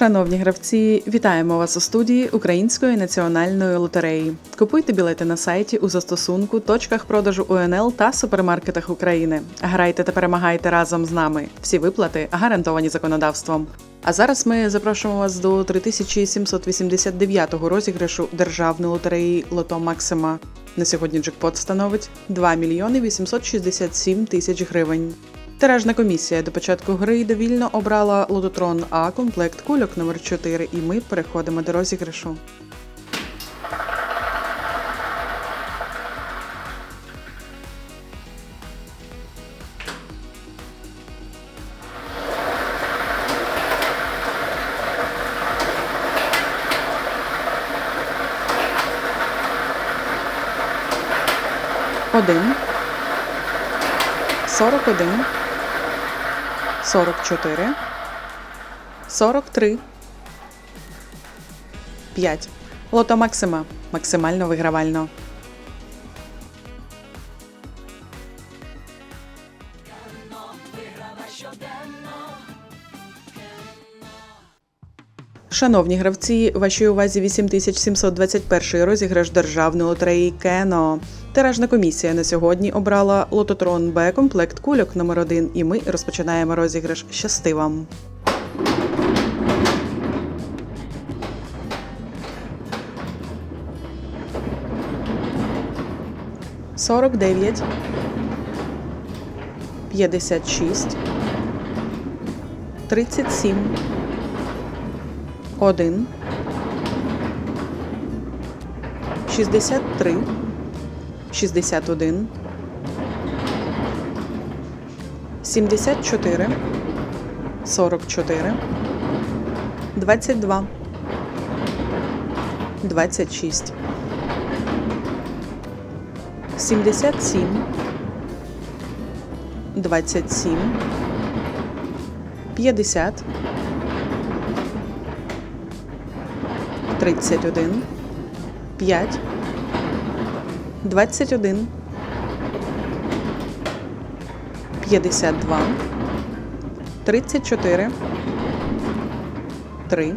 Шановні гравці, вітаємо вас у студії Української національної лотереї. Купуйте білети на сайті у застосунку, точках продажу УНЛ та супермаркетах України. Грайте та перемагайте разом з нами. Всі виплати гарантовані законодавством. А зараз ми запрошуємо вас до 3789-го розіграшу державної лотереї Лото Максима. На сьогодні джекпот становить 2 мільйони 867 тисяч гривень. Тиражна комісія до початку гри довільно обрала лототрон А комплект кульок номер 4 і ми переходимо до розіграшу. Один. Сорок один. 44, 43, 5. Лото Максима. Максимально вигравально. Шановні гравці, вашій увазі 8721 розіграш державної лотереї Кено. Тиражна комісія на сьогодні обрала лототрон Б комплект кульок номер 1 і ми розпочинаємо розіграш. Щасти вам! Сорок дев'ять, п'ятдесят шість, тридцять сім, один, шістдесят три. 61 74 44 22 26 77 27 50 31 5 21 52 34 3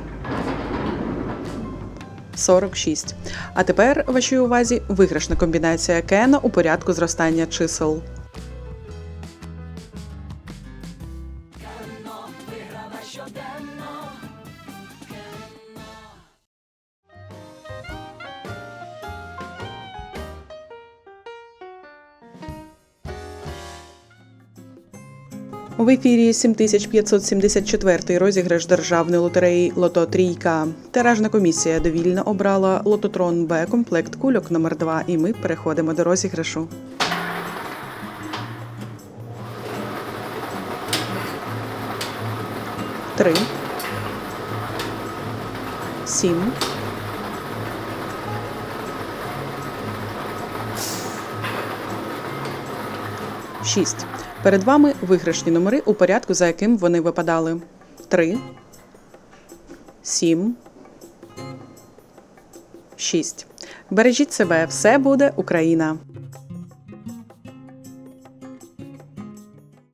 46. А тепер вашій увазі виграшна комбінація Кена у порядку зростання чисел. В ефірі 7574 розіграш державної лотереї Лото Трійка. Тиражна комісія довільно обрала лототрон Б комплект кульок номер 2 і ми переходимо до розіграшу. Три. Сім. Шість. Перед вами виграшні номери у порядку, за яким вони випадали. 3, 7, 6. Бережіть себе, все буде Україна!